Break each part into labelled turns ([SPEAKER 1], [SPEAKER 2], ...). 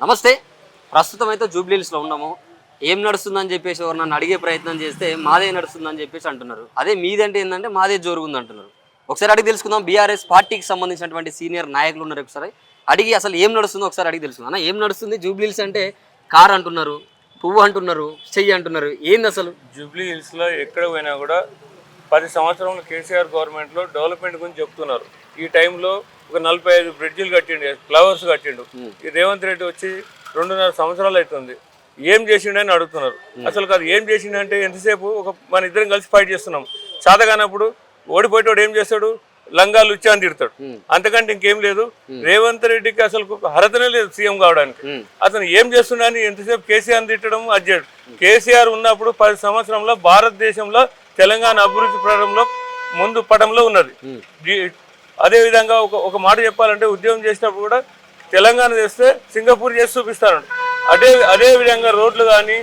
[SPEAKER 1] నమస్తే. ప్రస్తుతం అయితే జూబ్లీహిల్స్లో ఉన్నాము. ఏం నడుస్తుందని చెప్పేసి ఎవరు నన్ను అడిగే ప్రయత్నం చేస్తే మాదే నడుస్తుందని చెప్పేసి అంటున్నారు. అదే మీదంటే ఏంటంటే మాదే జోరుగుంది అంటున్నారు ఒకసారి అడిగి తెలుసుకుందాం. బీఆర్ఎస్ పార్టీకి సంబంధించినటువంటి సీనియర్ నాయకులు ఉన్నారు ఒకసారి. అడిగి అసలు ఏం నడుస్తుందో ఒకసారి అడిగి తెలుసుకుందాం. అన్న ఏం నడుస్తుంది? జూబ్లీహిల్స్ అంటే కార్ అంటున్నారు పువ్వు అంటున్నారు చెయ్యి అంటున్నారు. ఏంది అసలు?
[SPEAKER 2] జూబ్లీ హిల్స్లో ఎక్కడ పోయినా కూడా పది సంవత్సరంలో కేసీఆర్ గవర్నమెంట్లో డెవలప్మెంట్ గురించి చెప్తున్నారు. ఈ టైంలో ఒక నలభై ఐదు బ్రిడ్జిలు కట్టిండు ఫ్లవర్స్ కట్టిండు. ఈ రేవంత్ రెడ్డి వచ్చి రెండున్నర సంవత్సరాలు అవుతుంది. ఏం చేసిండని అడుగుతున్నారు. అసలు కాదు ఏం చేసిండంటే ఎంతసేపు ఒక మన ఇద్దరం కలిసి ఫైట్ చేస్తున్నాం. చాతగానప్పుడు ఓడిపోయేటోడు ఏం చేస్తాడు? లంగాలు ఇచ్చా అని తిడతాడు. అంతకంటే ఇంకేం లేదు. రేవంత్ రెడ్డికి అసలు అర్హతనే లేదు సీఎం కావడానికి. అతను ఏం చేస్తున్నాడని ఎంతసేపు కేసీఆర్ తిట్టడం అజ్జాడు కేసీఆర్ ఉన్నప్పుడు పది సంవత్సరంలో భారతదేశంలో తెలంగాణ అభివృద్ధి పడంలో ముందు పటంలో ఉన్నది. ది- అదే విధంగా ఒక ఒక మాట చెప్పాలంటే ఉద్యోగం చేసినప్పుడు కూడా తెలంగాణ చేస్తే సింగపూర్ చేసి చూపిస్తాను. అదే అదే విధంగా రోడ్లు కానీ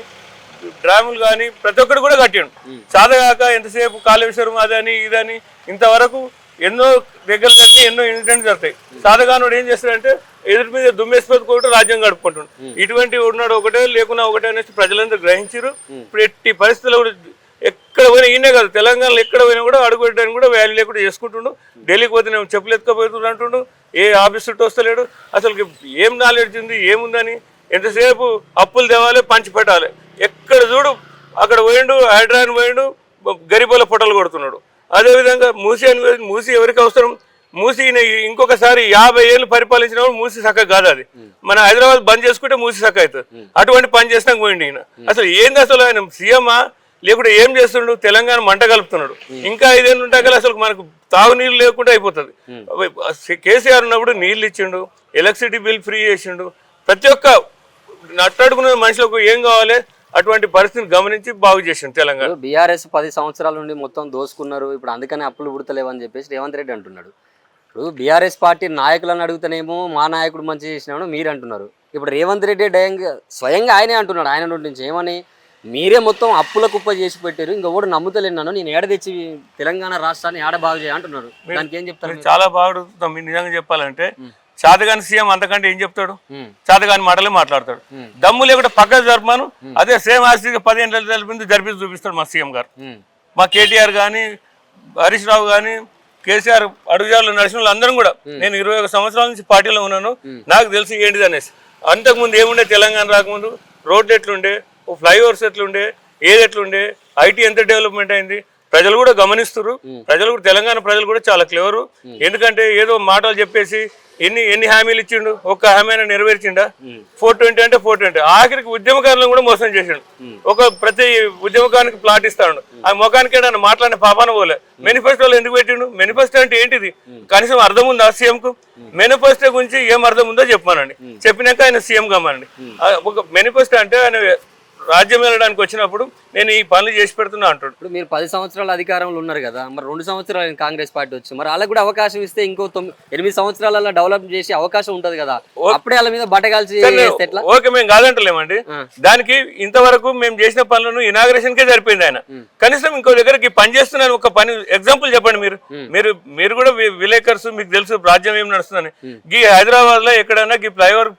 [SPEAKER 2] డ్రాములు కానీ ప్రతి ఒక్కటి కూడా కట్టిండు. చాదగాక ఎంతసేపు కాళేశ్వరం అదని ఇదని ఇంతవరకు ఎన్నో దగ్గర జరిగిన ఎన్నో ఇన్సిడెంట్స్ జరుగుతాయి. సాధగానుడు ఏం చేస్తాడంటే ఎదుటి మీద దుమ్మేసిపోతే రాజ్యం గడుపుకుంటుండు. ఇటువంటి ఉన్నాడు ఒకటే లేకున్నా ఒకటే అనేసి ప్రజలందరూ గ్రహించారు ఇప్పుడు ఎట్టి పరిస్థితుల్లో కూడా ఎక్కడ పోయినా ఈయనే కాదు. తెలంగాణలో ఎక్కడ పోయినా కూడా అడుగు పెట్టడానికి కూడా వాల్యూ లేకుండా చేసుకుంటుండు. ఢిల్లీకి పోతే నేను చెప్పులు అంటుండు. ఏ ఆఫీస్ చుట్టూ వస్తలేడు. అసలు ఏం నాలెడ్జ్ ఉంది ఏముందని? ఎంతసేపు అప్పులు తేవాలి పంచి పెట్టాలి. ఎక్కడ చూడు అక్కడ పోయిండు హైడ్రాన్ పోయిండు గరిబోల పొట్టలు కొడుతున్నాడు. అదేవిధంగా మూసి అని మూసి ఎవరికి అవసరం? మూసి ఇంకొకసారి యాభై ఏళ్ళు పరిపాలించినప్పుడు మూసి చక్కగా కాదు అది. మన హైదరాబాద్ బంద్ చేసుకుంటే మూసి చక్క అవుతుంది. అటువంటి పని చేసినా పోయిండు ఈయన. అసలు ఏంది అసలు ఆయన? సీఎమా? లేకుంటే ఏం చేస్తుండు? తెలంగాణ మంట కలుపుతున్నాడు. ఇంకా ఐదేళ్ళు ఉంటాక అసలు మనకు తాగునీళ్ళు లేకుండా అయిపోతుంది. కేసీఆర్ ఉన్నప్పుడు నీళ్ళు ఇచ్చిండు ఎలక్ట్రిసిటీ బిల్ ఫ్రీ చేసిండు. ప్రతి ఒక్క నట్టడుకున్న మనుషులకు ఏం కావాలి? అటువంటి పరిస్థితిని గమనించి బాగు చేసిండు తెలంగాణ.
[SPEAKER 1] బీఆర్ఎస్ పది సంవత్సరాల నుండి మొత్తం దోసుకున్నారు. ఇప్పుడు అందుకనే అప్పులు పుడతలేవని చెప్పేసి రేవంత్ రెడ్డి అంటున్నాడు. ఇప్పుడు బీఆర్ఎస్ పార్టీ నాయకులను అడుగుతానేమో మా నాయకుడు మంచి చేసినాడు మీరు అంటున్నారు ఇప్పుడు రేవంత్ రెడ్డి స్వయంగా ఆయనే అంటున్నాడు ఆయన నుండి నుంచి ఏమని? మీరే మొత్తం అప్పుల కుప్ప చేసి పెట్టారు. ఇంకా కూడా నమ్ముతలేను నన్ను. నేను ఏడ తెచ్చి తెలంగాణ రాష్ట్రాన్ని ఏడ బాగు చేయ అంటున్నారు? దానికి ఏం చెప్తారు
[SPEAKER 2] చాలా బాగా అడుగుతాం మీరు నిజంగా చెప్పాలంటే చాతగాని సీఎం అంతకంటే ఏం చెప్తాడు. చాతగాని మాటలే మాట్లాడతాడు. దమ్ము లేకుండా పక్కన జరపమాను అదే సేమ్ ఆస్తిగా పదిహేను జరిపింది జరిపించి చూపిస్తాడు మా సీఎం గారు. మా కేటీఆర్ కానీ హరీష్ రావు కానీ కేసీఆర్ అడుగుజాడలో నడిచిన వాళ్ళు అందరం కూడా నేను ఇరవై ఒక సంవత్సరాల నుంచి పార్టీలో ఉన్నాను. నాకు తెలిసి ఏంటిది అనేసి. అంతకుముందు ఏముండే తెలంగాణ రాకముందు? రోడ్లు ఎట్లుండే? ఫ్లైఓవర్స్ ఎట్లుండే ఏది ఎట్లుండే ఐటీ ఎంత డెవలప్మెంట్ అయింది ప్రజలు కూడా గమనిస్తున్నారు ప్రజలు కూడా తెలంగాణ ప్రజలు కూడా చాలా క్లేవరు. ఎందుకంటే ఏదో మాటలు చెప్పేసి ఎన్ని ఎన్ని హామీలు ఇచ్చిండు ఒక్క హామీ అయినా నెరవేర్చిండా? ఫోర్ ట్వంటీ అంటే ఫోర్ ట్వంటీ. ఆఖరికి ఉద్యమకారులను కూడా మోసం చేసిండు. ఒక ప్రతి ఉద్యమకానికి ప్లాట్ ఇస్తాడు. ఆ ముఖానికి ఏదైనా మాట్లాడిన పాపాన పోలే. మేనిఫెస్టోలో ఎందుకు పెట్టిండు? మేనిఫెస్టో అంటే ఏంటిది? కనీసం అర్థం ఉందా సీఎం కు మేనిఫెస్టో గురించి ఏం అర్థం ఉందో చెప్పమానండి. చెప్పినాక ఆయన సీఎం కమ్మానండి ఒక మేనిఫెస్టో అంటే ఆయన రాజ్యం వెళ్ళడానికి వచ్చినప్పుడు నేను ఈ పనులు చేసి పెడుతున్నా అంటాడు.
[SPEAKER 1] ఇప్పుడు మీరు పది సంవత్సరాల అధికారంలో ఉన్నారు కదా మరి రెండు సంవత్సరాలు కాంగ్రెస్ పార్టీ వచ్చి మరి వాళ్ళకి కూడా అవకాశం ఇస్తే ఇంకో ఎనిమిది సంవత్సరాలలో డెవలప్ చేసే అవకాశం ఉంటది కదా అప్పుడే వాళ్ళ మీద బట్టగాల్చి ఎట్లా?
[SPEAKER 2] ఓకే మేము కాదంటలేమండి. దానికి ఇంతవరకు మేము చేసిన పనులను ఇనాగ్రేషన్ కే సరిపోయింది ఆయన కనీసం ఇంకో దగ్గరికి పని చేస్తున్నాను ఒక పని ఎగ్జాంపుల్ చెప్పండి మీరు. మీరు మీరు కూడా విలేకర్స్ మీకు తెలుసు రాజ్యం ఏం నడుస్తుందని. ఈ హైదరాబాద్లో ఎక్కడైనా ఈ ఫ్లైఓవర్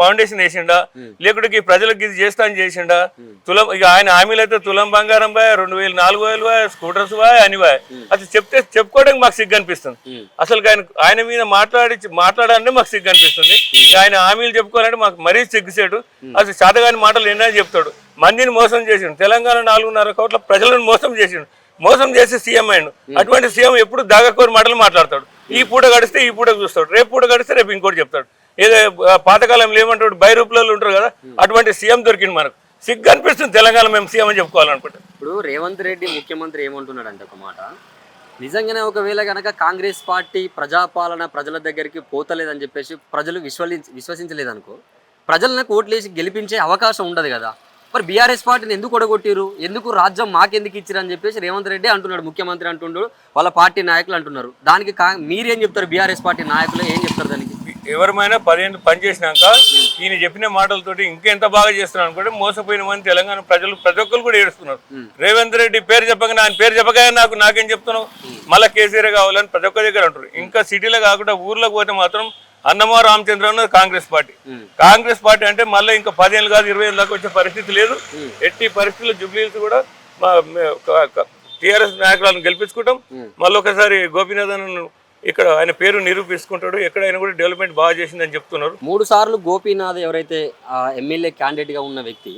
[SPEAKER 2] ఫౌండేషన్ వేసిండా లేకుంటే ఈ ప్రజలకు ఇది చేస్తా అని చేసిండా తులం ఇక ఆయన హామీలు అయితే తులం బంగారం బాయ్ రెండు వేలు నాలుగు వేలు బాయ్ స్కూటర్స్ బాయ్ అని బాయ్. అది చెప్తే చెప్పుకోవడానికి మాకు సిగ్గు అనిపిస్తుంది. అసలు ఆయన ఆయన మీద మాట్లాడి మాట్లాడాలంటే మాకు సిగ్గు అనిపిస్తుంది. ఆయన హామీలు చెప్పుకోవాలంటే మాకు మరీ సిగ్గుసేటు అసలు శాతగాని మాటలు ఎన్నో చెప్తాడు. మందిని మోసం చేసిండు. తెలంగాణ నాలుగున్నర కోట్ల ప్రజలను మోసం చేసిండు. మోసం చేసి సీఎం అయ్యిండు. అటువంటి సీఎం ఎప్పుడు దాగకోరి మాటలు మాట్లాడతాడు. ఈ పూట గడిస్తే ఈ పూట చూస్తాడు. రేపు పూట గడిస్తే రేపు ఇంకోటి చెప్తాడు. ఏదో పాతకాలంలో ఏమంటాడు బై రూపులలో ఉంటారు కదా అటువంటి సీఎం దొరికింది మనకు. సిగ్గు అనిపిస్తుంది తెలంగాణ మేము సీఎం అని చెప్పుకోవాలనుకుంటే.
[SPEAKER 1] ఇప్పుడు రేవంత్ రెడ్డి ముఖ్యమంత్రి ఏమంటున్నాడు అంటే ఒక మాట. నిజంగానే ఒకవేళ కనుక కాంగ్రెస్ పార్టీ ప్రజాపాలన ప్రజల దగ్గరికి పోతలేదని చెప్పేసి ప్రజలు విశ్వసించ విశ్వసించలేదనుకో ప్రజలను ఓట్లేసి గెలిపించే అవకాశం ఉండదు కదా. మరి బీఆర్ఎస్ పార్టీని ఎందుకు ఒడగొట్టిరు ఎందుకు రాజ్యం మాకెందుకు ఇచ్చిరు అని చెప్పేసి రేవంత్ రెడ్డి అంటున్నాడు ముఖ్యమంత్రి అంటున్నాడు వాళ్ళ పార్టీ నాయకులు అంటున్నారు. దానికి కా మీరేం చెప్తారు బీఆర్ఎస్ పార్టీ నాయకులు ఏం చెప్తారు దానికి?
[SPEAKER 2] ఎవరిమైనా పదిహేను పని చేసినాక ఈయన చెప్పిన మాటలతోటి ఇంకెంత బాగా చేస్తున్నారు అనుకుంటే మోసపోయిన మంది తెలంగాణ ప్రజలు ప్రతి ఒక్కరు కూడా ఏడుస్తున్నారు. రేవంత్ రెడ్డి పేరు చెప్పగా ఆయన పేరు చెప్పగా నాకు నాకేం చెప్తున్నావు? మళ్ళీ కేసీఆర్ కావాలని ప్రతి ఒక్క దగ్గర అంటారు. ఇంకా సిటీలో కాకుండా ఊర్లోకి పోతే మాత్రం అన్నమా రామచంద్ర అన్నది కాంగ్రెస్ పార్టీ. కాంగ్రెస్ పార్టీ అంటే మళ్ళీ ఇంకా పదేళ్ళు కాదు ఇరవై ఏళ్ళు దాకా వచ్చే పరిస్థితి లేదు. ఎట్టి పరిస్థితుల్లో జుబ్లీస్ కూడా మా టీఆర్ఎస్ నాయకులను గెలిపించుకుంటాం. మళ్ళీ ఒకసారి గోపీనాథ్ అన్నను ఇక్కడ ఆయన పేరు నిరూపిస్తుంటాడు. ఎక్కడైనా కూడా డెవలప్మెంట్ బాగా చేసిందని చెప్తున్నారు.
[SPEAKER 1] మూడు సార్లు గోపీనాథ్ ఎవరైతే ఎమ్మెల్యే గా ఉన్న వ్యక్తి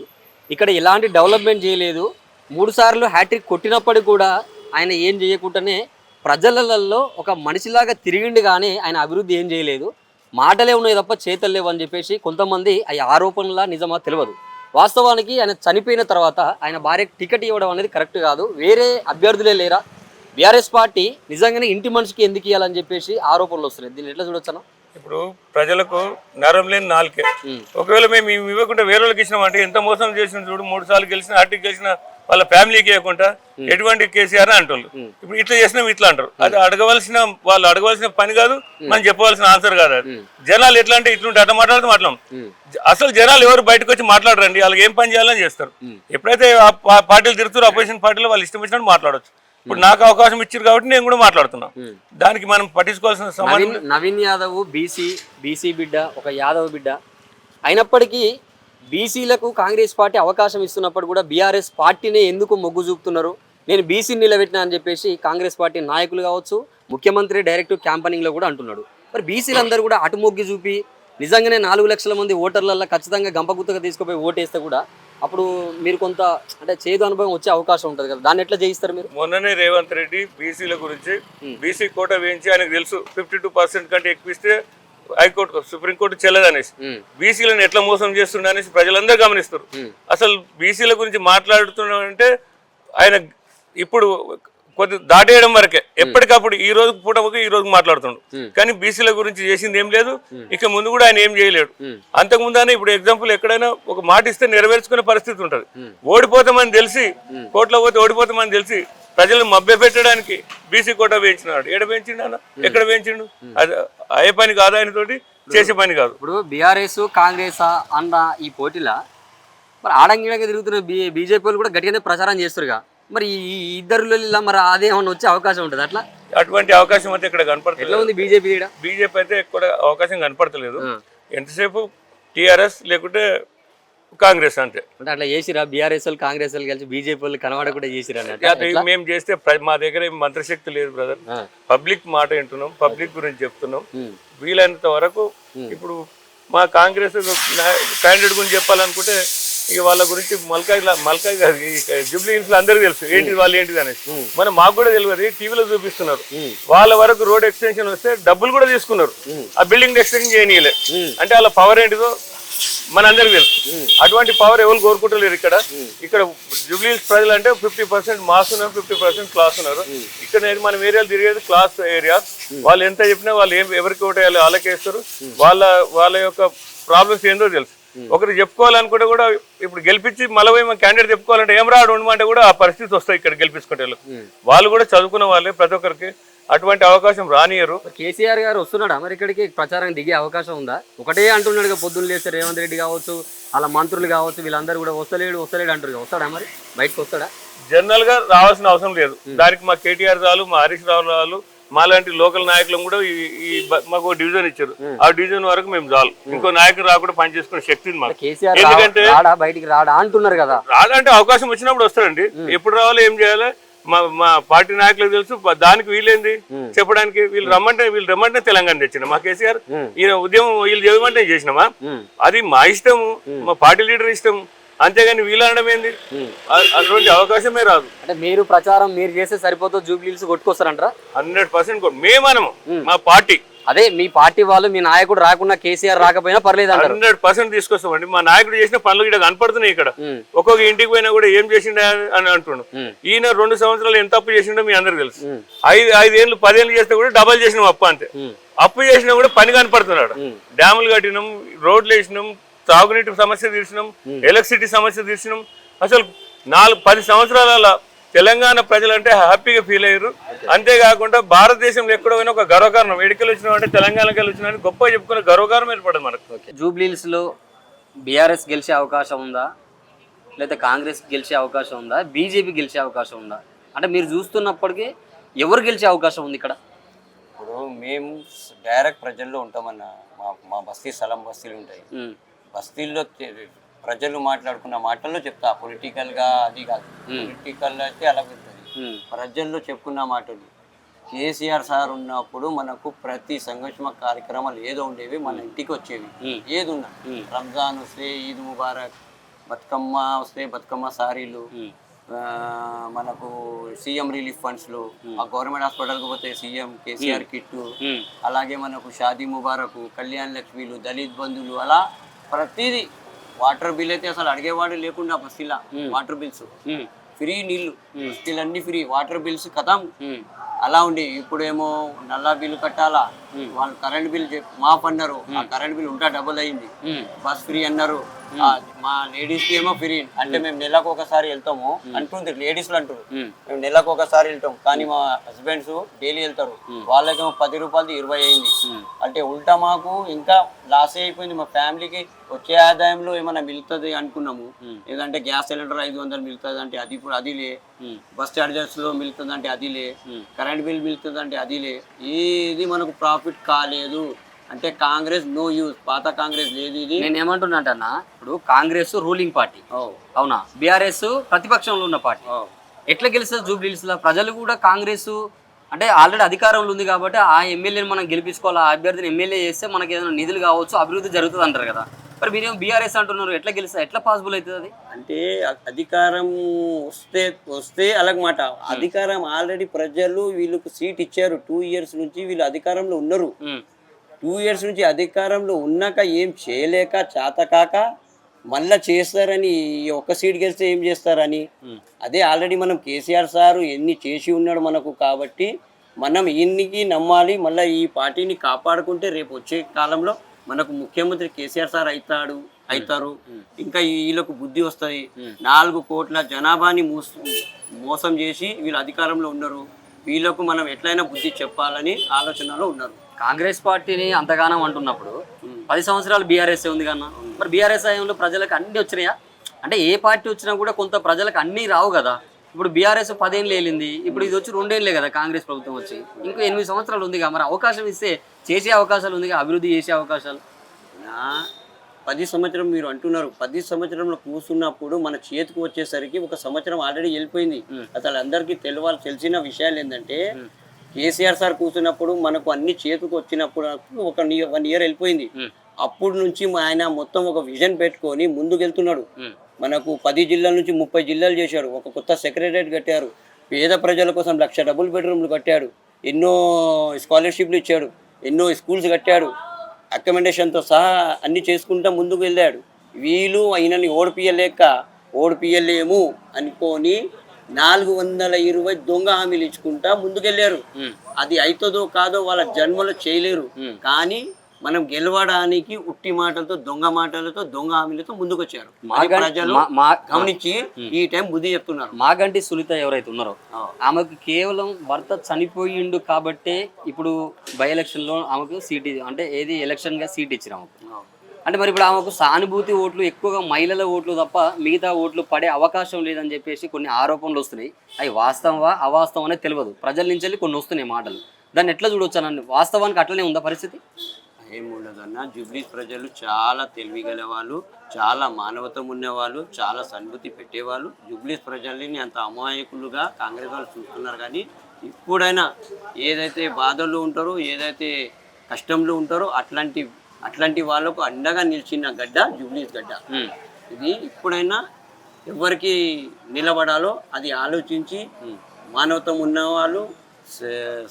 [SPEAKER 1] ఇక్కడ ఎలాంటి డెవలప్మెంట్ చేయలేదు. మూడు సార్లు హ్యాట్రిక్ కొట్టినప్పటికీ కూడా ఆయన ఏం చేయకుండానే ప్రజలలో ఒక మనిషిలాగా తిరిగిండు కానీ ఆయన అభివృద్ధి ఏం చేయలేదు. మాటలే ఉన్నాయి తప్ప చేతలు లేవు అని చెప్పేసి కొంతమంది అవి ఆరోపణలా నిజమా తెలియదు. వాస్తవానికి ఆయన చనిపోయిన తర్వాత ఆయన భార్యకు టికెట్ ఇవ్వడం అనేది కరెక్ట్ కాదు. వేరే అభ్యర్థులే లేరా? బీఆర్ఎస్ పార్టీ నిజంగానే ఇంటి మనిషికి ఎందుకు ఇవ్వాలని చెప్పేసి ఆరోపణలు వస్తున్నాయి. దీన్ని ఎట్లా చూడొచ్చనా
[SPEAKER 2] ఇప్పుడు ప్రజలకు నరం లేని నాలుకే. ఒకవేళ మేము ఇవి ఇవ్వకుండా వేరే వాళ్ళకి ఇచ్చినామంటే ఎంత మోసం చేసిన చూడు మూడు సార్లు గెలిచిన ఆర్టీకి గెలిచిన వాళ్ళ ఫ్యామిలీకి ఇవ్వకుండా ఎటువంటి కేసీఆర్ అని అంటారు ఇప్పుడు ఇట్లా చేసినాం ఇట్లా అంటారు. అది అడగవలసిన వాళ్ళు అడగవలసిన పని కాదు మనం చెప్పవలసిన ఆన్సర్ కాదు అది. జనాలు ఎట్లా అంటే ఇట్లుంటే అట్లా మాట్లాడితే మాట్లాడం అసలు జనాలు ఎవరు బయటకు వచ్చి మాట్లాడరండి? వాళ్ళకి ఏం పని చేయాలని చేస్తారు? ఎప్పుడైతే పార్టీలు తిరుగుతారో అపోజిషన్ పార్టీలో వాళ్ళు ఇష్టం వచ్చినట్టు మాట్లాడవచ్చు ఇప్పుడు నాకు అవకాశం ఇచ్చారు కాబట్టి నేను కూడా మాట్లాడుతున్నా. దానికి మనం పట్టించుకోవాల్సిన సంబంధం
[SPEAKER 1] నవీన్ నవీన్ యాదవ్ బీసీ బీసీ బిడ్డ ఒక యాదవ్ బిడ్డ. అయినప్పటికీ బీసీలకు కాంగ్రెస్ పార్టీ అవకాశం ఇస్తున్నప్పుడు కూడా బీఆర్ఎస్ పార్టీనే ఎందుకు మొగ్గు చూపుతున్నారు? నేను బీసీ నిలబెట్టినా అని చెప్పేసి కాంగ్రెస్ పార్టీ నాయకులు కావచ్చు ముఖ్యమంత్రి డైరెక్ట్ క్యాంపనింగ్లో కూడా అంటున్నాడు. మరి బీసీలందరూ కూడా అటు మొగ్గు చూపి నిజంగానే నాలుగు లక్షల మంది ఓటర్లలో ఖచ్చితంగా గంపగుత్తగా తీసుకుపోయి ఓటేస్తే కూడా అప్పుడు మీరు కొంత అంటే చేదు అనుభవం వచ్చే అవకాశం ఉంటుంది కదా. దాన్ని ఎట్లా చేయిస్తారు మీరు?
[SPEAKER 2] మొన్ననే రేవంత్ రెడ్డి బీసీల గురించి బీసీ కోట వేయించి ఆయనకు తెలుసు ఫిఫ్టీ టూ పర్సెంట్ కంటే ఎక్కువ ఇస్తే హైకోర్టు సుప్రీంకోర్టు చెల్లదనేసి. బీసీలను ఎట్లా మోసం చేస్తుండ అనేసి ప్రజలందరూ గమనిస్తారు. అసలు బీసీల గురించి మాట్లాడుతున్నాడంటే ఆయన ఇప్పుడు కొద్ది దాటేయడం వరకే. ఎప్పటికప్పుడు ఈ రోజు పూటకు ఈ రోజు మాట్లాడుతుండు. కానీ బీసీల గురించి చేసింది ఏం లేదు. ఇక ముందు కూడా ఆయన ఏం చేయలేడు. అంతకు ముందానే ఇప్పుడు ఎగ్జాంపుల్ ఎక్కడైనా ఒక మాట ఇస్తే నెరవేర్చుకునే పరిస్థితి ఉంటది. ఓడిపోతామని తెలిసి కోట్ల పోతే ఓడిపోతామని తెలిసి ప్రజలను మభ్య పెట్టడానికి బీసీ కోట వేయించినాడు. ఎక్కడ వేయించిండు అన్న ఎక్కడ వేయించిండు? అది అయ్యే పని కాదు ఆయన తోటి చేసే పని కాదు.
[SPEAKER 1] ఇప్పుడు బీఆర్ఎస్ కాంగ్రెస్ అన్న ఈ పోటీలా మరి ఆడంగిడంగా తిరుగుతున్న బీజేపీ వాళ్ళు కూడా గట్టిగానే ప్రచారం చేస్తారుగా మరి ఈ ఇద్దరులో మరి అదేమన్నా వచ్చే అవకాశం ఉంటుంది అట్లా?
[SPEAKER 2] అటువంటి అవకాశం అయితే ఇక్కడ కనపడతలేదు.
[SPEAKER 1] ఉంది బీజేపీ
[SPEAKER 2] బీజేపీ అయితే ఎక్కువ అవకాశం కనపడతలేదు. ఎంతసేపు టీఆర్ఎస్ లేకుంటే కాంగ్రెస్ అంతే.
[SPEAKER 1] అంటే అట్లా చేసిరా? బీఆర్ఎస్ వాళ్ళు కాంగ్రెస్ వాళ్ళు కలిసి బీజేపీ వాళ్ళు కనబడకుండా చేసిరా
[SPEAKER 2] మేము చేస్తే మా దగ్గర ఏం మంత్రశక్తి లేదు బ్రదర్. పబ్లిక్ మాట వింటున్నాం పబ్లిక్ గురించి చెప్తున్నాం. వీలైనంత వరకు ఇప్పుడు మా కాంగ్రెస్ క్యాండిడేట్ గురించి చెప్పాలనుకుంటే ఇక వాళ్ళ గురించి మల్కాయ్ మల్కాయ్ జూబ్లీ హిల్స్ అందరికీ తెలుసు. ఏంటిది వాళ్ళు ఏంటిది అనేసి. మనం మాకు కూడా తెలియదు టీవీలో చూపిస్తున్నారు. వాళ్ళ వరకు రోడ్ ఎక్స్టెన్షన్ వస్తే డబ్బులు కూడా తీసుకున్నారు. ఆ బిల్డింగ్ ఎక్స్టెన్షన్ చేయనీయలే. అంటే వాళ్ళ పవర్ ఏంటిదో మన అందరికి తెలుసు అటువంటి పవర్ ఎవరు కోరుకుంటలేరు ఇక్కడ. ఇక్కడ జూబ్లీ హిల్స్ ప్రజలు అంటే ఫిఫ్టీ పర్సెంట్ మాస్ ఉన్నారు ఫిఫ్టీ పర్సెంట్ క్లాస్ ఉన్నారు. ఇక్కడ మన ఏరియాలో తిరిగేది క్లాస్ ఏరియా వాళ్ళు ఎంత చెప్పినా వాళ్ళు ఏం ఎవరికి ఓటేయాలి వాళ్ళకేస్తారు వాళ్ళ వాళ్ళ యొక్క ప్రాబ్లమ్స్ ఏందో తెలుసు. ఒకరు చెప్పుకోవాలనుకుంటే కూడా ఇప్పుడు గెలిపించి మళ్ళీ మన క్యాండిడేట్ చెప్పుకోవాలంటే ఏం రాడు ఉండమంటే కూడా ఆ పరిస్థితి వస్తాయి ఇక్కడ గెలిపించుకుంటే వాళ్ళకి. వాళ్ళు కూడా చదువుకున్న వాళ్ళే ప్రతి ఒక్కరికి అటువంటి అవకాశం రానియరు.
[SPEAKER 1] కేసీఆర్ గారు వస్తున్నాడా మరి ఇక్కడికి ప్రచారం దిగే అవకాశం ఉందా? ఒకటే అంటున్నాడు పొద్దున్న లేస్తే రేవంత్ రెడ్డి కావచ్చు వాళ్ళ మంత్రులు కావచ్చు వీళ్ళందరూ కూడా వస్తలేడు వస్తలేడు అంటారు. వస్తాడా మరి? బయటకు వస్తాడా?
[SPEAKER 2] జనరల్గా రావాల్సిన అవసరం లేదు. దానికి మా కేటీఆర్ రాలు మా హరీష్ రావు రాలు మాలాంటి లోకల్ నాయకులను కూడా ఈ మాకు డివిజన్ ఇచ్చారు. ఆ డివిజన్ వరకు మేము చాలు. ఇంకో నాయకుడు రాకుండా పనిచేసుకునే శక్తి మాకు. ఎందుకంటే
[SPEAKER 1] బయటికి రాడా అంటున్నారు కదా.
[SPEAKER 2] రాదంటే అవకాశం వచ్చినప్పుడు వస్తాడండి ఎప్పుడు రావాలి ఏం చేయాలి? మా మా పార్టీ నాయకులకు తెలుసు దానికి వీలేంది? చెప్పడానికి వీళ్ళు రమ్మంటే వీళ్ళు రమ్మంటే తెలంగాణ తెచ్చిన. మా కేసీఆర్ ఈయన ఉద్యమం వీళ్ళు చేయమంటే చేసినామా. అది మా ఇష్టము మా పార్టీ లీడర్ ఇష్టం అంతేగాని వీళ్ళు అనడం ఏంది అటువంటి అవకాశమే రాదు.
[SPEAKER 1] అంటే మీరు ప్రచారం మీరు చేస్తే సరిపోతుంది జూబ్లీస్ కొట్టుకొస్తారంటారా?
[SPEAKER 2] హండ్రెడ్ పర్సెంట్ మేమనము మా పార్టీ.
[SPEAKER 1] అదే మీ పార్టీ వాళ్ళు మీ నాయకుడు రాకుండా కేసీఆర్ రాకపోయినా పర్లేదు
[SPEAKER 2] హండ్రెడ్ పర్సెంట్ తీసుకొస్తామండి. మా నాయకుడు చేసిన పనులు ఇక్కడ కనపడుతున్నాయి ఇక్కడ. ఒక్కొక్క ఇంటికి పోయినా కూడా ఏం చేసిండే అని
[SPEAKER 1] ఉమ్.
[SPEAKER 2] ఈయన రెండు సంవత్సరాలు ఎంత అప్పు చేసిండో మీ అందరికి తెలుసు. ఐదు ఐదేళ్ళు పదేళ్ళు చేస్తే కూడా డబల్ చేసినాం అప్పు అంతే. అప్పు చేసినా కూడా పని కనపడుతున్నాడు. డ్యాములు కట్టినాం రోడ్లు వేసినాం తాగునీటి సమస్య తీర్చినాం ఎలక్ట్రిసిటీ సమస్య తీర్చినాం అసలు నాలుగు పది సంవత్సరాల తెలంగాణ ప్రజలంటే హ్యాపీగా ఫీల్ అయ్యారు. అంతేకాకుండా భారతదేశంలో ఎక్కడో పోయినా ఒక గర్వకారణం. ఎడికలు వచ్చినా అంటే తెలంగాణకి వెళ్ళి వచ్చినా గొప్ప చెప్పుకునే గర్వకారణం ఏర్పడదు మనకు.
[SPEAKER 1] జూబ్లీస్లో బీఆర్ఎస్ గెలిచే అవకాశం ఉందా? లేదా కాంగ్రెస్ గెలిచే అవకాశం ఉందా? బీజేపీ గెలిచే అవకాశం ఉందా? అంటే మీరు చూస్తున్నప్పటికీ ఎవరు గెలిచే అవకాశం ఉంది ఇక్కడ?
[SPEAKER 3] ఇప్పుడు మేము డైరెక్ట్ ప్రజల్లో ఉంటామన్న మా మా బస్తీ స్థలం బస్తీలు ఉంటాయి.
[SPEAKER 1] ఉమ్,
[SPEAKER 3] బస్తీల్లో ప్రజలు మాట్లాడుకున్న మాటల్లో చెప్తా. పొలిటికల్గా అది కాదు. పొలిటికల్ అయితే అలా
[SPEAKER 1] ఉమ్,
[SPEAKER 3] ప్రజల్లో చెప్పుకున్న మాటలు. కేసీఆర్ సార్ ఉన్నప్పుడు మనకు ప్రతి సంఘర్షణ కార్యక్రమాలు ఏదో ఉండేవి మన ఇంటికి వచ్చేవి. ఏది ఉన్నా. రంజాన్ వస్తే ఈద్ ముబారక్ బతుకమ్మ వస్తే బతుకమ్మ సారీలు మనకు సీఎం రిలీఫ్ ఫండ్స్లు ఆ గవర్నమెంట్ హాస్పిటల్కి పోతే సీఎం కేసీఆర్ కిట్టు
[SPEAKER 1] ఉమ్,
[SPEAKER 3] అలాగే మనకు షాదీ ముబారక్ కళ్యాణ్ లక్ష్మీలు దళిత్ బంధువులు అలా ప్రతిదీ వాటర్ బిల్ అయితే అసలు అడిగేవాడు లేకుండా బస్తీలా వాటర్ బిల్స్. ఫ్రీ నీళ్ళు బస్తీలన్నీ ఫ్రీ. వాటర్ బిల్స్
[SPEAKER 1] ఉమ్,
[SPEAKER 3] అలా ఉండి. ఇప్పుడేమో నల్లా బిల్లు కట్టాలా? వాళ్ళు కరెంట్ బిల్ మాఫ్ అన్నారు. ఆ కరెంట్ బిల్ ఉంటా డబుల్ అయింది. బస్ ఫ్రీ అన్నారు. మా లేడీస్కి ఏమో ఫ్రీ అంటే మేము. నెలకు ఒకసారి వెళ్తాము. అంటుంది లేడీస్ అంటారు. మేము. నెలకు ఒకసారి వెళ్తాం. కానీ మా హస్బెండ్స్ డైలీ వెళ్తారు. వాళ్ళకేమో పది రూపాయలది ఇరవై అయింది. అంటే ఉల్టా మాకు ఇంకా లాస్ అయిపోయింది. మా ఫ్యామిలీకి వచ్చే ఆదాయంలో ఏమైనా మిగులుతుంది అనుకున్నాము. ఏదంటే గ్యాస్ సిలిండర్ ఐదు వందలు మిగులుతుంది అంటే అది ఇప్పుడు అది లే. బస్ చార్జెస్లో మిగులుతుంది అంటే అది లే. కరెంట్ బిల్ మిగులుతుంది అంటే అది లే. ఏది మనకు ప్రాఫిట్ కాలేదు. అంటే కాంగ్రెస్ నో యూజ్ పాత కాంగ్రెస్ లేదు ఇది.
[SPEAKER 1] నేను ఏమంటున్నా అన్న ఇప్పుడు కాంగ్రెస్ రూలింగ్ పార్టీ. అవునా? బీఆర్ఎస్ ప్రతిపక్షంలో ఉన్న పార్టీ. ఎట్లా గెలుస్తుంది జూబ్లీహిల్స్లో ప్రజలు కూడా కాంగ్రెస్ అంటే ఆల్రెడీ అధికారంలో ఉంది కాబట్టి ఆ ఎమ్మెల్యేని మనం గెలిపించుకోవాలి ఆ అభ్యర్థిని ఎమ్మెల్యే చేస్తే మనకి ఏదైనా నిధులు కావచ్చు అభివృద్ధి జరుగుతుంది అంటారు కదా. మరి మీరేమో బీఆర్ఎస్ అంటున్నారు? ఎట్లా గెలుస్తుంది ఎట్లా పాసిబుల్ అవుతుంది అది?
[SPEAKER 3] అంటే అధికారం వస్తే వస్తే అలాగమాట అధికారం ఆల్రెడీ ప్రజలు వీళ్ళకు సీట్ ఇచ్చారు. టూ ఇయర్స్ నుంచి వీళ్ళు అధికారంలో ఉన్నారు. టూ ఇయర్స్ నుంచి అధికారంలో ఉన్నాక ఏం చేయలేక చేతకాక మళ్ళా చేస్తారని ఈ ఒక్క సీట్ గెలిస్తే ఏం చేస్తారని. అదే ఆల్రెడీ మనం కేసీఆర్ సారు ఎన్ని చేసి ఉన్నాడు మనకు కాబట్టి మనం ఈయన్నికి నమ్మాలి మళ్ళీ ఈ పార్టీని కాపాడుకుంటే రేపు వచ్చే కాలంలో మనకు ముఖ్యమంత్రి కేసీఆర్ సార్ అవుతాడు అవుతారు ఇంకా వీళ్ళకు బుద్ధి వస్తుంది. నాలుగు కోట్ల జనాభాని మోస మోసం చేసి వీళ్ళు అధికారంలో ఉన్నారు. వీళ్ళకు మనం ఎట్లయినా బుద్ధి చెప్పాలని ఆలోచనలో ఉన్నారు.
[SPEAKER 1] కాంగ్రెస్ పార్టీని అంతగానం అంటున్నప్పుడు పది సంవత్సరాలు బీఆర్ఎస్ ఉంది కన్నా. మరి బీఆర్ఎస్ హయాంలో ప్రజలకు అన్ని వచ్చినాయా? అంటే ఏ పార్టీ వచ్చినా కూడా కొంత ప్రజలకు అన్నీ రావు కదా. ఇప్పుడు బీఆర్ఎస్ పదేళ్ళు వెళ్ళింది ఇప్పుడు ఇది వచ్చి రెండేళ్ళే కదా కాంగ్రెస్ ప్రభుత్వం వచ్చి. ఇంకో ఎనిమిది సంవత్సరాలు ఉంది కదా మరి అవకాశం ఇస్తే చేసే అవకాశాలు ఉంది కదా అభివృద్ధి చేసే అవకాశాలు?
[SPEAKER 3] పది సంవత్సరం మీరు అంటున్నారు. పది సంవత్సరంలో కూర్చున్నప్పుడు మన చేతికి వచ్చేసరికి ఒక సంవత్సరం ఆల్రెడీ వెళ్ళిపోయింది. అసలు అందరికీ తెలవాలి తెలిసిన విషయాలు ఏంటంటే కేసీఆర్ సార్ కూర్చున్నప్పుడు మనకు అన్ని చేతికి వచ్చినప్పుడు ఒక వన్ ఇయర్ వెళ్ళిపోయింది. అప్పుడు నుంచి ఆయన మొత్తం ఒక విజన్ పెట్టుకొని ముందుకు వెళ్తున్నాడు
[SPEAKER 1] ఉమ్.
[SPEAKER 3] మనకు పది జిల్లాల నుంచి ముప్పై జిల్లాలు చేశాడు ఒక కొత్త సెక్రటరేట్ కట్టారు. పేద ప్రజల కోసం లక్ష డబుల్ బెడ్రూమ్లు కట్టాడు. ఎన్నో స్కాలర్షిప్లు ఇచ్చాడు. ఎన్నో స్కూల్స్ కట్టాడు. అకమెండేషన్తో సహా అన్ని చేసుకుంటా ముందుకు వెళ్ళాడు. వీళ్ళు ఆయనని ఓడిపియలేక ఓడిపియలేము అనుకొని నాలుగు వందల ఇరవై దొంగ హామీలు ఇచ్చుకుంటా ముందుకెళ్ళారు. అది అవుతుందో కాదో వాళ్ళ జన్మలో చేయలేరు. కానీ మనం గెలవడానికి ఉట్టి మాటలతో దొంగ మాటలతో దొంగ హామీలతో ముందుకొచ్చారు. ప్రజలు గమనించి ఈ టైం బుద్ధి చెప్తున్నారు.
[SPEAKER 1] మాగంటి సునీత ఎవరైతే ఉన్నారో. ఆమెకు కేవలం భర్త చనిపోయిండు కాబట్టే ఇప్పుడు బై ఎలక్షన్లో ఆమెకు సీట్ అంటే ఏది ఎలక్షన్గా సీట్ ఇచ్చిన ఆమెకు. అంటే మరి ఇప్పుడు ఆమెకు సానుభూతి ఓట్లు ఎక్కువగా మహిళల ఓట్లు తప్ప మిగతా ఓట్లు పడే అవకాశం లేదని చెప్పేసి కొన్ని ఆరోపణలు వస్తున్నాయి. అవి వాస్తవమా అవాస్తవం అనేది తెలియదు. ప్రజల నుంచి వెళ్ళి కొన్ని వస్తున్నాయి మాటలు. దాన్ని ఎట్లా చూడొచ్చు వాస్తవానికి అట్లనే ఉందా పరిస్థితి?
[SPEAKER 3] ఏముండదన్న జూబ్లీ ప్రజలు చాలా తెలివిగల వాళ్ళు చాలా మానవతం ఉన్నవాళ్ళు చాలా సన్భూతి పెట్టేవాళ్ళు. జూబ్లీ ప్రజల్ని అంత అమాయకులుగా కాంగ్రెస్ వాళ్ళు చూస్తున్నారు కానీ ఇప్పుడైనా ఏదైతే బాధల్లో ఉంటారో ఏదైతే కష్టంలో ఉంటారో అట్లాంటి అట్లాంటి వాళ్ళకు అండగా నిలిచిన గడ్డ జూబ్లీస్ గడ్డ. ఇది ఇప్పుడైనా ఎవరికి నిలబడాలో అది ఆలోచించి మానవతం ఉన్నవాళ్ళు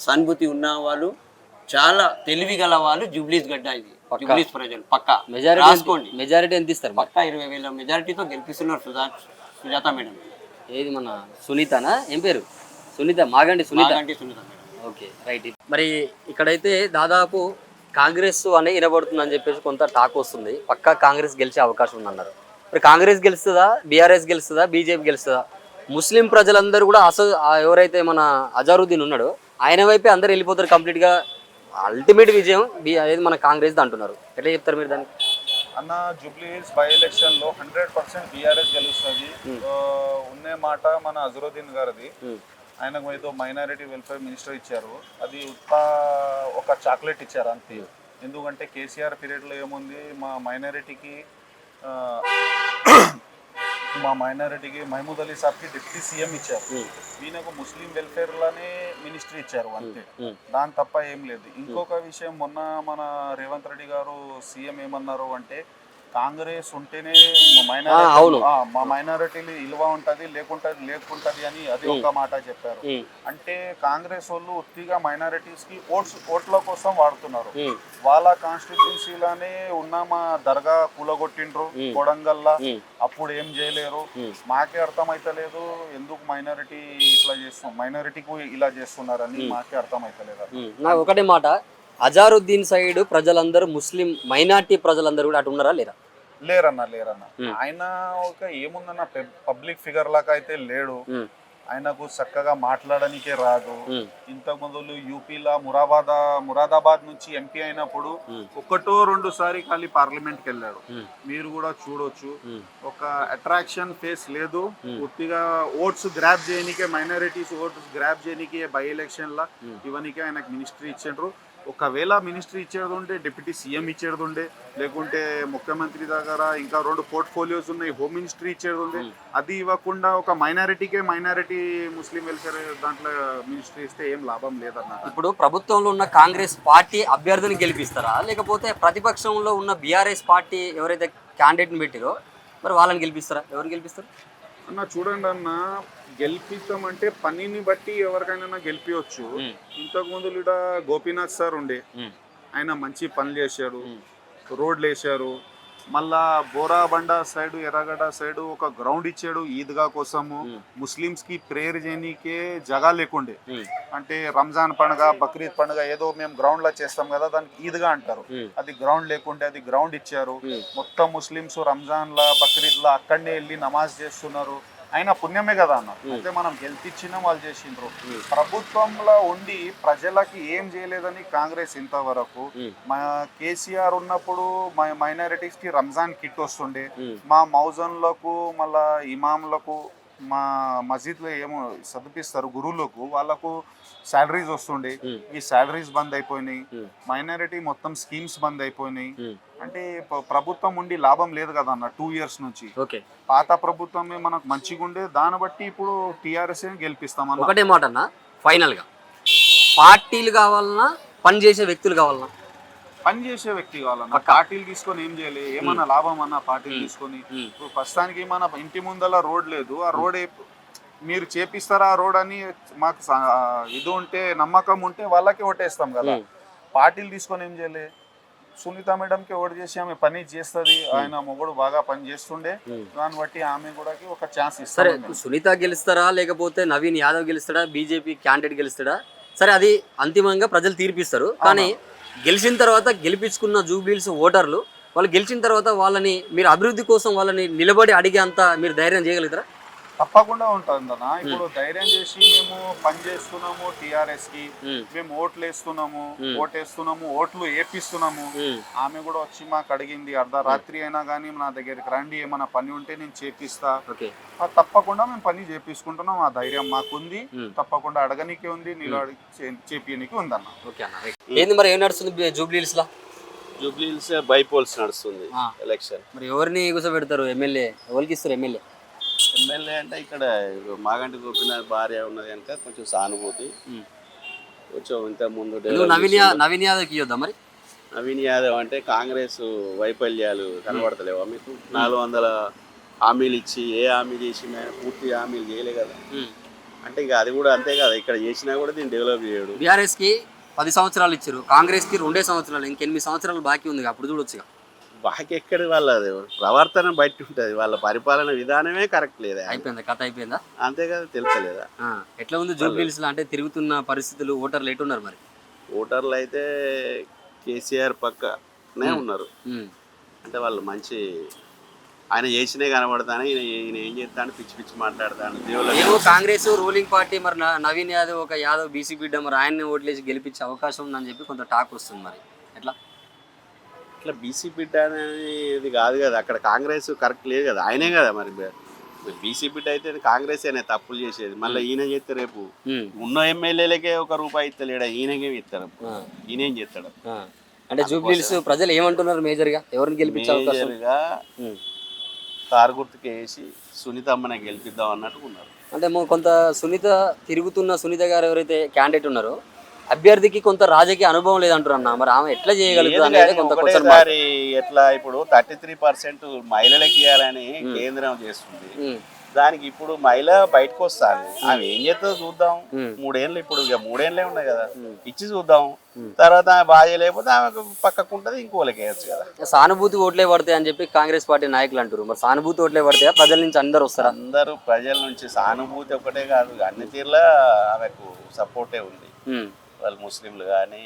[SPEAKER 3] సానుభూతి ఉన్నవాళ్ళు చాలా తెలివి గల వాళ్ళు జూబ్లీస్ గడ్డ ఇది. జూబ్లీస్ ప్రజలు. పక్కా.
[SPEAKER 1] మెజారిటీ
[SPEAKER 3] రాసుకోండి.
[SPEAKER 1] మెజారిటీ ఎంత ఇస్తారు?
[SPEAKER 3] పక్కా ఇరవై వేల మెజారిటీతో గెలిపిస్తున్నారు సుజా సుజాత మేడం.
[SPEAKER 1] ఏది మన సునీతనా? ఏం పేరు? Sunitha Maganti Sunitha.
[SPEAKER 3] Sunitha madam.
[SPEAKER 1] Okay right. మరి ఇక్కడైతే దాదాపు కాంగ్రెస్ అనే వినబడుతుందని చెప్పేసి కొంత టాక్ వస్తుంది. పక్కా కాంగ్రెస్ గెలిచే అవకాశం ఉందన్నారు. మరి కాంగ్రెస్ గెలుస్తుందా? బీఆర్ఎస్ గెలుస్తుందా? బీజేపీ గెలుస్తుందా? ముస్లిం ప్రజలందరూ కూడా అస ఎవరైతే మన అజారుద్దీన్ ఉన్నాడో ఆయన వైపే అందరు వెళ్ళిపోతారు కంప్లీట్గా. అల్టిమేట్ విజయం బి అనేది మన కాంగ్రెస్ అంటున్నారు. ఎట్లా చెప్తారు మీరు దానికి
[SPEAKER 4] అన్న జూబ్లీ హిల్స్ బై ఎలక్షన్లో హండ్రెడ్ పర్సెంట్ బీఆర్ఎస్ గెలుస్తుంది. ఉన్నే మాట మన అజరుద్దీన్ గారిది. ఆయనకు ఏదో మైనారిటీ వెల్ఫేర్ మినిస్టర్ ఇచ్చారు. అది ఉత్త ఒక చాక్లెట్ ఇచ్చారు అంతే. ఎందుకంటే కేసీఆర్ పీరియడ్లో ఏముంది? మా మైనారిటీకి మా మైనారిటీకి మహమూద్ అలీ సాబ్కి డిప్యూటీ సీఎం ఇచ్చారు. ఈయనకు ముస్లిం వెల్ఫేర్లోనే మినిస్ట్రీ ఇచ్చారు అంతే. దాని తప్ప ఏం లేదు. ఇంకొక విషయం మొన్న మన రేవంత్ రెడ్డి గారు సీఎం ఏమన్నారు అంటే కాంగ్రెస్ ఉంటేనే. మైనారిటీ మా మైనారిటీలు ఇలువ ఉంటది లేకుంటది లేకుంటది అని అది ఒక మాట చెప్పారు. అంటే కాంగ్రెస్ వాళ్ళు ఉత్తిగా మైనారిటీస్కి ఓట్స్ ఓట్ల కోసం వాడుతున్నారు. వాళ్ళ కాన్స్టిట్యున్సీలోనే ఉన్న మా దర్గా కూలగొట్టిండ్రు కొడంగల్లా. అప్పుడు ఏం చేయలేరు. మాకే అర్థమైతలేదు. ఎందుకు మైనారిటీ ఇట్లా చేస్తున్నాం మైనారిటీకి ఇలా చేస్తున్నారని మాకే అర్థమైతలేదు.
[SPEAKER 1] నాకు ఒకటే మాట. అజారుద్దీన్ సైడ్ ప్రజలందరూ ముస్లిం మైనార్టీ ప్రజలందరూ కూడా అటు ఉన్నారా లేరా?
[SPEAKER 4] లేరన్న లేరన్న. ఆయన ఒక ఏముందన్న పబ్లిక్ ఫిగర్ లాగా అయితే లేడు. ఆయనకు చక్కగా మాట్లాడనికే రాదు. ఇంతకు ముందు యూపీలో మురాబాద్ మురాదాబాద్ నుంచి ఎంపీ అయినప్పుడు. ఒకటో రెండు సారి ఖాళీ పార్లమెంట్కి వెళ్ళాడు.
[SPEAKER 1] Hmm.
[SPEAKER 4] మీరు కూడా చూడొచ్చు. ఒక అట్రాక్షన్ ఫేస్ లేదు. పూర్తిగా ఓట్స్ గ్రాప్ చేయనికే మైనారిటీస్ ఓట్స్ గ్రాప్ చేయనికే బై ఎలక్షన్ లా. ఇవన్నీకే ఆయనకు మినిస్ట్రీ ఇచ్చిండ్రు. ఒకవేళ మినిస్ట్రీ ఇచ్చేది ఉంటే డిప్యూటీ సీఎం ఇచ్చేది ఉండే లేకుంటే ముఖ్యమంత్రి దగ్గర ఇంకా రెండు పోర్ట్ఫోలియోస్ ఉన్నాయి హోమ్ మినిస్ట్రీ ఇచ్చేది ఉండే అది ఇవ్వకుండా ఒక మైనారిటీకే మైనారిటీ ముస్లిం వెల్ఫేర్ దాంట్లో మినిస్ట్రీ ఇస్తే ఏం లాభం లేదన్న.
[SPEAKER 1] ఇప్పుడు ప్రభుత్వంలో ఉన్న కాంగ్రెస్ పార్టీ అభ్యర్థిని గెలిపిస్తారా? లేకపోతే ప్రతిపక్షంలో ఉన్న బీఆర్ఎస్ పార్టీ ఎవరైతే క్యాండిడేట్ని పెట్టిరో మరి వాళ్ళని గెలిపిస్తారా? ఎవరిని గెలిపిస్తారు?
[SPEAKER 4] అన్న చూడండి అన్న గెలిపిస్తామంటే పనిని బట్టి ఎవరికైనా గెలిపించవచ్చు ఇంతకు ముందు గోపీనాథ్ సార్ ఉండే. ఆయన మంచి పనులు చేశాడు. రోడ్లు వేసారు మళ్ళా బోరాబండ సైడ్ ఎర్రగడ్డ సైడ్ ఒక గ్రౌండ్ ఇచ్చాడు ఈద్గా కోసము. ముస్లిమ్స్కి ప్రేయర్ చేయనీకే జగా లేకుండే. అంటే రంజాన్ పండుగ బక్రీద్ పండుగ ఏదో మేము గ్రౌండ్లో చేస్తాం కదా దానికి ఈద్గా అంటారు. అది గ్రౌండ్ లేకుంటే అది గ్రౌండ్ ఇచ్చారు. మొత్తం ముస్లిమ్స్ రంజాన్ లా బక్రీద్ లా అక్కడనే వెళ్ళి నమాజ్ చేస్తున్నారు. అయినా పుణ్యమే కదా అన్న. అంటే మనం గెలిపించినా వాళ్ళు చేసిండ్రు. ప్రభుత్వంలో ఉండి ప్రజలకి ఏం చేయలేదని కాంగ్రెస్ ఇంతవరకు మా కేసీఆర్ ఉన్నప్పుడు మా మైనారిటీస్కి రంజాన్ కిట్ వస్తుండే. మా మౌజన్లకు మళ్ళా ఇమాంలకు మా మస్జిద్లో ఏమో చదివిస్తారు గురువులకు వాళ్ళకు శాలరీస్ వస్తుండే. ఈ శాలరీస్ బంద్ అయిపోయినాయి. మైనారిటీ మొత్తం స్కీమ్స్ బంద్ అయిపోయినాయి. అంటే ప్రభుత్వం ఉండి లాభం లేదు కదా అన్న టూ ఇయర్స్ నుంచి. పాత ప్రభుత్వమే మనకు మంచిగా ఉండే దాన్ని బట్టి ఇప్పుడు టీఆర్ఎస్ గెలిపిస్తామన్న.
[SPEAKER 1] ఒకటే మాట అన్న ఫైనల్గా. పార్టీలు కావాలన్నా పని చేసే వ్యక్తులు కావాలన్నా.
[SPEAKER 4] పని చేసే వ్యక్తి కావాలన్న. పార్టీలు తీసుకొని ఏం చేయలేదు ఏమన్నా లాభం అన్న పార్టీలు తీసుకొని. ఇప్పుడు ప్రస్తుతానికి మన ఇంటి ముందల రోడ్ లేదు. ఆ రోడ్ ఏ- మీరు చేపిస్తారా ఆ రోడ్ అని మాకు ఇది ఉంటే నమ్మకం ఉంటే వాళ్ళకే ఓటేస్తాం కదా. పార్టీలు తీసుకొని ఏం చేయలే? సునీత మేడంకి ఓటు చేసి ఆమె పని చేస్తుంది. ఆయన మొగుడు బాగా పని చేస్తుండే. దాన్ని బట్టి ఆమె కూడా ఒక ఛాన్స్
[SPEAKER 1] సరే
[SPEAKER 4] ఇస్తాం
[SPEAKER 1] సునీత గెలుస్తారా? లేకపోతే నవీన్ యాదవ్ గెలుస్తాడా? బీజేపీ క్యాండిడేట్ గెలుస్తాడా? సరే అది అంతిమంగా ప్రజలు తీర్పిస్తారు. కానీ గెలిచిన తర్వాత గెలిపించుకున్న జూబ్లీల్స్ ఓటర్లు వాళ్ళు గెలిచిన తర్వాత వాళ్ళని మీరు అభివృద్ధి కోసం వాళ్ళని నిలబడి అడిగే అంత మీరు ధైర్యం చేయగలుగుతారా?
[SPEAKER 4] తప్పకుండా ఉంటుందన్న ఇప్పుడు ధైర్యం చేసి మేము పని చేస్తున్నాము
[SPEAKER 1] టిఆర్ఎస్కి
[SPEAKER 4] మేము ఓట్లు వేస్తున్నాము. ఓటేస్తున్నాము ఓట్లు వేపిస్తున్నాము
[SPEAKER 1] ఉమ్,
[SPEAKER 4] ఆమె కూడా వచ్చి మాకు అడిగింది అర్ధరాత్రి అయినా కానీ నా దగ్గరికి రండి ఏమైనా పని ఉంటే నేను చేపిస్తా. తప్పకుండా మేము పని చేపించుకుంటున్నాం ఆ ధైర్యం మాకుంది.
[SPEAKER 1] ఉమ్.
[SPEAKER 4] తప్పకుండా అడగనీకే ఉంది నిలబడి చేపియనికి ఉందన్న
[SPEAKER 1] అన్న. ఏంది మరి ఏం నడుస్తుంది జూబ్లీల్స్ లా
[SPEAKER 5] జూబ్లీ హిల్స్ బైపోల్స్ నడుస్తుంది. ఎలక్షన్.
[SPEAKER 1] మరి ఎవరిని కూర్చోబెడతారు ఎమ్మెల్యే? ఎవరికి ఇస్తారు ఎమ్మెల్యే?
[SPEAKER 5] ఎమ్మెల్యే అంటే ఇక్కడ మాగంటి గోపినాథ్ భార్య ఉన్నది కనుక కొంచెం సానుభూతి. కొంచెం ఇంత ముందు
[SPEAKER 1] నవీన్. నవీన్ యాదవ్కి ఇవ్వద్దా మరి?
[SPEAKER 5] నవీన్ యాదవ్ అంటే కాంగ్రెస్ వైఫల్యాలు కనబడతలేవా మీకు? నాలుగు వందల హామీలు ఇచ్చి ఏ హామీ చేసినా పూర్తి హామీలు చేయలే కదా. అంటే ఇక అది కూడా అంతే కదా ఇక్కడ చేసినా కూడా దీన్ని డెవలప్ చేయడు.
[SPEAKER 1] బీఆర్ఎస్కి పది సంవత్సరాలు ఇచ్చారు కాంగ్రెస్కి రెండే సంవత్సరాలు ఇంకెనిమిది సంవత్సరాలు బాకీ ఉంది అప్పుడు చూడొచ్చు ఇక.
[SPEAKER 5] బాకి ఎక్కడి వాళ్ళ ప్రవర్తన బయట ఉంటుంది. వాళ్ళ పరిపాలన విధానమే కరెక్ట్ లేదా?
[SPEAKER 1] అయిపోయిందా? కథ అయిపోయిందా?
[SPEAKER 5] అంతే కదా తెలుసలేదా
[SPEAKER 1] ఎట్లా ఉంది జూబ్లీస్లో అంటే తిరుగుతున్న పరిస్థితులు ఓటర్లు ఎటున్నారు మరి?
[SPEAKER 5] ఓటర్లు అయితే కేసీఆర్ పక్కనే ఉన్నారు. అంటే వాళ్ళు మంచి ఆయన చేసినే కనబడతాను ఈయన ఈయన ఏం చేస్తాను పిచ్చి పిచ్చి మాట్లాడతాను
[SPEAKER 1] ఏమో కాంగ్రెస్ రూలింగ్ పార్టీ మరి నవీన్ యాదవ్ ఒక యాదవ్ బీసీ బిడ్డ మరి ఆయన్ని ఓట్లేసి గెలిపించే అవకాశం ఉందని చెప్పి కొంత టాక్ వస్తుంది మరి. ఎట్లా?
[SPEAKER 5] ఇట్లా బీసీ బిడ్డ అనేది కాదు కదా. అక్కడ కాంగ్రెస్ కరెక్ట్ లేదు కదా. ఆయనే కదా మరి బీసీ బిడ్డ అయితే కాంగ్రెస్ అనే తప్పులు చేసేది. మళ్ళీ ఈయన చేస్తే రేపు. ఉన్న ఎమ్మెల్యేలకే ఒక రూపాయి ఇస్తలేడా? ఈయనకేమి ఇస్తారు. ఈయనేం చేస్తాడు.
[SPEAKER 1] అంటే జూబ్లీస్ ప్రజలు ఏమంటున్నారు మేజర్గా ఎవరిని గెలిపించే
[SPEAKER 5] మేజర్గా. కారు గుర్తుకు వేసి సునీతమ్మనే గెలిపిద్దాం అన్నట్టు ఉన్నారు.
[SPEAKER 1] అంటే కొంత సునీత తిరుగుతున్న సునీత గారు ఎవరైతే క్యాండిడేట్ ఉన్నారో అభ్యర్థికి కొంత రాజకీయ అనుభవం లేదంటారు అన్న. మరి ఆమె ఎట్లా చేయగలుగుతుంది అనేది కొంత క్వశ్చన్
[SPEAKER 5] ఒకటేసారి ఎట్లా ఇప్పుడు థర్టీ త్రీ పర్సెంట్ మహిళలకు ఇవ్వాలని కేంద్రం చేస్తుంది. దానికి ఇప్పుడు మహిళ బయటకు వస్తాను ఆమె ఏం చేస్తుందో చూద్దాం. మూడేళ్ళు ఇప్పుడు ఇక మూడేళ్ళే ఉన్నాయి కదా. ఇచ్చి చూద్దాం. తర్వాత ఆమె బాగా లేకపోతే ఆమెకు పక్కకు ఉంటుంది ఇంకోళ్ళకి వేయచ్చు కదా.
[SPEAKER 1] సానుభూతి ఓట్లే పడతాయి అని చెప్పి కాంగ్రెస్ పార్టీ నాయకులు అంటారు మరి సానుభూతి ఓట్లే పడతాయా? ప్రజల నుంచి అందరు వస్తారా?
[SPEAKER 5] అందరూ ప్రజల నుంచి సానుభూతి ఒకటే కాదు అన్ని తీర్లా ఆమెకు సపోర్టే ఉంది.
[SPEAKER 1] ఉమ్,
[SPEAKER 5] వాళ్ళు ముస్లింలు కానీ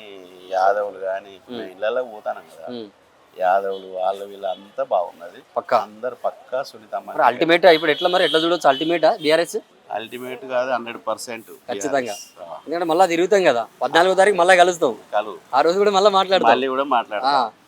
[SPEAKER 5] యాదవులు కానీ ఇళ్ళలో పోతాను కదా. యాదవులు వాళ్ళు వీళ్ళు అంతా బాగున్నది.
[SPEAKER 1] పక్కా?
[SPEAKER 5] అందరు పక్కా సునీతమ్మ
[SPEAKER 1] అల్టిమేట్ ఇప్పుడు ఎట్లా మరి? ఎట్లా చూడొచ్చు? అల్టిమేటా బీఆర్ఎస్
[SPEAKER 5] అల్టిమేట్ కాదు హండ్రెడ్ పర్సెంట్
[SPEAKER 1] ఖచ్చితంగా. ఎందుకంటే మళ్ళీ తిరుగుతాం కదా. పద్నాలుగో తారీఖు మళ్ళీ కలుస్తాం.
[SPEAKER 5] కలు
[SPEAKER 1] ఆ రోజు కూడా మళ్ళీ మాట్లాడతాం.
[SPEAKER 5] మళ్ళీ కూడా మాట్లాడతాం.